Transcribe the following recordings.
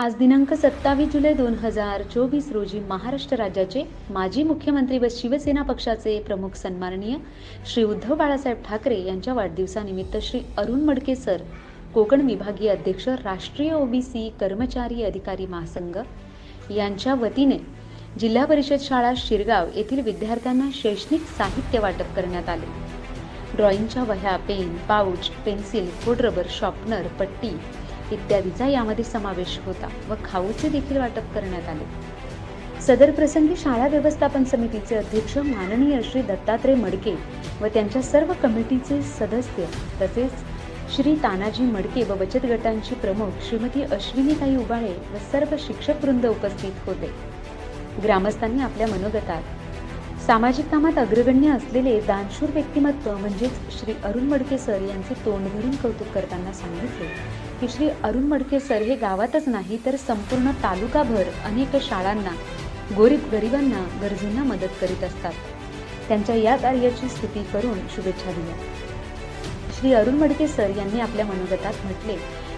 आज दिनांक सत्तावीस जुलै दोन हजार चोवीस रोजी महाराष्ट्र राज्याचे माजी मुख्यमंत्री व शिवसेना पक्षाचे प्रमुख सन्माननीय श्री उद्धव बाळासाहेब ठाकरे यांच्या वाढदिवसानिमित्त श्री अरुण मडके सर कोकण विभागीय अध्यक्ष राष्ट्रीय ओबीसी कर्मचारी अधिकारी महासंघ यांच्या वतीने जिल्हा परिषद शाळा शिरगाव येथील विद्यार्थ्यांना शैक्षणिक साहित्य वाटप करण्यात आले. ड्रॉइंगच्या वह्या पेन पाऊच पेन्सिल खोडरबर शॉर्पनर पट्टी इत्यादीचा यामध्ये समावेश होता व खाऊचे देखील वाटप करण्यात आले. सदर प्रसंगी शाळा व्यवस्थापन समितीचे अध्यक्ष माननीय श्री दत्तात्रय मडके व त्यांच्या सर्व कमिटीचे सदस्य तसेच श्री तानाजी मडके व बचत गटांची प्रमुख श्रीमती अश्विनीताई उबाळे व सर्व शिक्षक वृंद उपस्थित होते. ग्रामस्थांनी आपल्या मनोगतात सामाजिक कामात अग्रगण्य असलेले दानशूर व्यक्तिमत्व म्हणजेच श्री अरुण मडके सर यांचे तोंड भरून कौतुक करताना सांगितले की श्री अरुण मडके सर हे गावातच नाही तर संपूर्ण तालुकाभर अनेक शाळांना गोरीब गरिबांना गरजूंना मदत करीत असतात. त्यांच्या या कार्याची स्तुती करून शुभेच्छा दिल्या. श्री अरुण मडके सर यांनी आपल्या मनोगतात म्हटले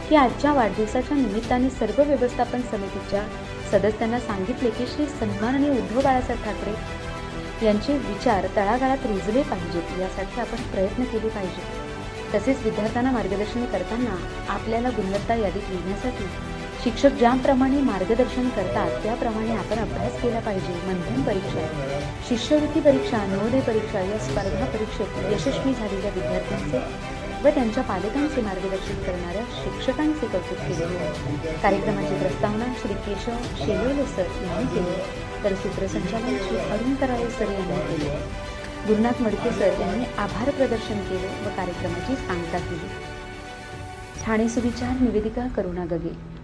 की आजच्या वाढदिवसाच्या निमित्ताने सर्व व्यवस्थापन समितीच्या सदस्यांना सांगितले की श्री सन्माननीय उद्धव बाळासाहेब ठाकरे यांचे विचार तळागाळात रुजले पाहिजेत यासाठी आपण प्रयत्न केले पाहिजेत. तसेच विद्यार्थ्यांना मार्गदर्शन करताना आपल्याला गुणवत्ता यादीत लिहिण्यासाठी शिक्षक ज्याप्रमाणे मार्गदर्शन करतात त्याप्रमाणे आपण अभ्यास केला पाहिजे. मंथन परीक्षा शिष्यवृत्ती परीक्षा नवोदय परीक्षा या स्पर्धा परीक्षेत यशस्वी झालेल्या विद्यार्थ्यांचे व त्यांच्या पालकांचे मार्गदर्शन करणाऱ्या शिक्षकांचे कौतुक केले कार्यक्रमाची प्रस्तावना श्री केशव शेलोले सर यांनी केली. तर सूत्रसंचालन श्री अरुण कराळे सर यांनी केले. गुरुनाथ मडके सर यांनी आभार प्रदर्शन केले व कार्यक्रमाची सांगता केली. ठाणे सुविचार निवेदिका करुणा गगे.